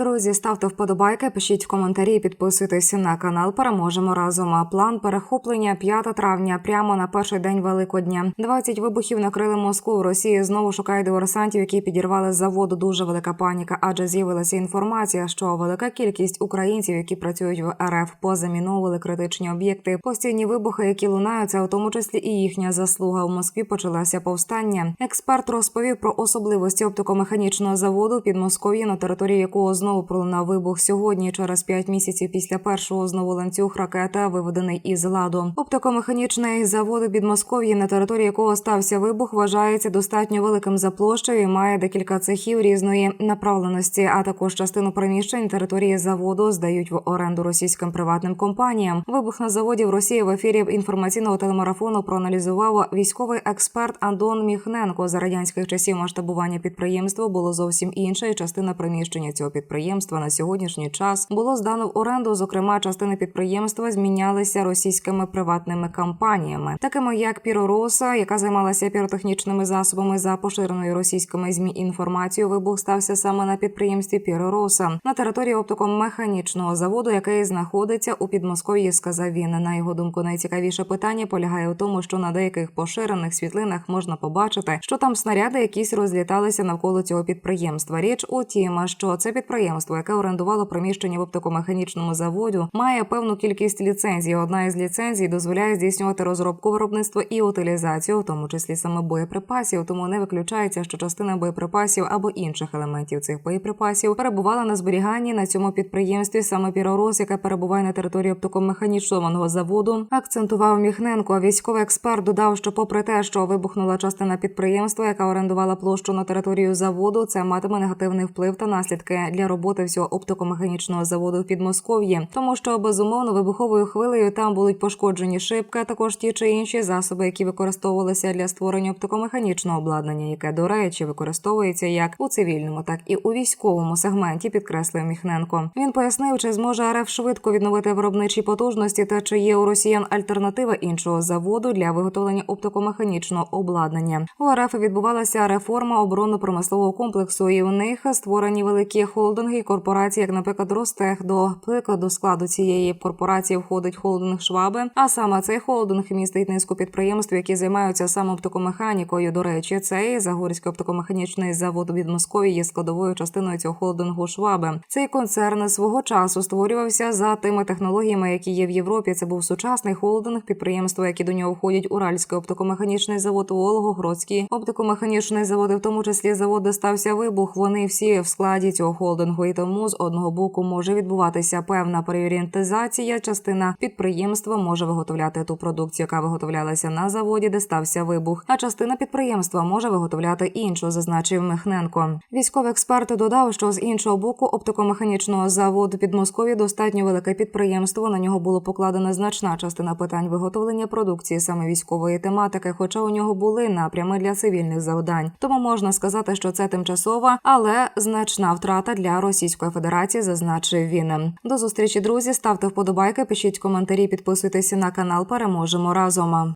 Друзі, ставте вподобайки, пишіть коментарі, підписуйтесь на канал. Переможемо разом. А План перехоплення 5 травня, прямо на перший день Великодня. 20 вибухів накрили Москву. В Росії знову шукає диверсантів, які підірвали заводу. Дуже велика паніка, адже з'явилася інформація, що велика кількість українців, які працюють в РФ, позаміновували критичні об'єкти. Постійні вибухи, які лунаються, у тому числі і їхня заслуга. У Москві почалося повстання. Експерт розповів про особливості оптикомеханічного заводу в Підмосков'ї, на території якого знову пролунав вибух сьогодні. Через п'ять місяців після першого знову ланцюг ракета виведений із ладу. Оптикомеханічний завод Підмосков'ї, на території якого стався вибух, вважається достатньо великим за площею і має декілька цехів різної направленості, а також частину приміщень території заводу здають в оренду російським приватним компаніям. Вибух на заводі в Росії в ефірі інформаційного телемарафону проаналізував військовий експерт Антон Міхненко. За радянських часів масштабування підприємства було зовсім інше, і частина приміщення цього підприємства на сьогоднішній час було здано в оренду. Зокрема, частини підприємства змінялися російськими приватними компаніями, такими як Піророса, яка займалася піротехнічними засобами за поширеною російськими змі інформацією. Вибух стався саме на підприємстві Піророса на території оптикомеханічного заводу, який знаходиться у Підмосков'ї. Сказав він. На його думку, найцікавіше питання полягає у тому, що на деяких поширених світлинах можна побачити, що там снаряди якісь розліталися навколо цього підприємства. Річ у тім, що це підприємство, яке орендувало приміщення в оптикомеханічному заводі, має певну кількість ліцензій. Одна із ліцензій дозволяє здійснювати розробку виробництво і утилізацію, в тому числі саме боєприпасів. Тому не виключається, що частина боєприпасів або інших елементів цих боєприпасів перебувала на зберіганні на цьому підприємстві. Саме Піророс, яке перебуває на території оптикомеханічного заводу, акцентував Міхненко. Військовий експерт додав, що, попри те, що вибухнула частина підприємства, яка орендувала площу на територію заводу, це матиме негативний вплив та наслідки для роботи всього оптикомеханічного заводу в Підмосков'ї, тому що безумовно вибуховою хвилею там будуть пошкоджені шибки, а також ті чи інші засоби, які використовувалися для створення оптикомеханічного обладнання, яке до речі використовується як у цивільному, так і у військовому сегменті, підкреслив Міхненко. Він пояснив, чи зможе РФ швидко відновити виробничі потужності та чи є у росіян альтернатива іншого заводу для виготовлення оптикомеханічного обладнання. У РФ відбувалася реформа оборонно-промислового комплексу, і у них створені великі холдинги корпорації, як, наприклад, Ростех. До прикладу складу цієї корпорації входить холдинг Шваби. А саме цей холдинг містить низку підприємств, які займаються саме оптикомеханікою. До речі, цей Загорський оптикомеханічний завод від Московії є складовою частиною цього холдингу Шваби. Цей концерн свого часу створювався за тими технологіями, які є в Європі. Це був сучасний холдинг підприємства, які до нього входять Уральський оптикомеханічний завод, Волгоградський оптикомеханічний завод, в тому числі завод, де стався вибух. Вони всі в складі цього холдингу, і тому з одного боку може відбуватися певна переорієнтизація. Частина підприємства може виготовляти ту продукцію, яка виготовлялася на заводі, де стався вибух. А частина підприємства може виготовляти іншу, зазначив Михненко. Військовий експерт додав, що з іншого боку оптикомеханічного заводу під Москові достатньо велике підприємство. На нього було покладена значна частина питань виготовлення продукції саме військової тематики, хоча у нього були напрями для цивільних завдань. Тому можна сказати, що це тимчасова, але значна втрата для Російської Федерації, зазначив він. До зустрічі, друзі. Ставте вподобайки, пишіть коментарі, підписуйтесь на канал. Переможемо разом.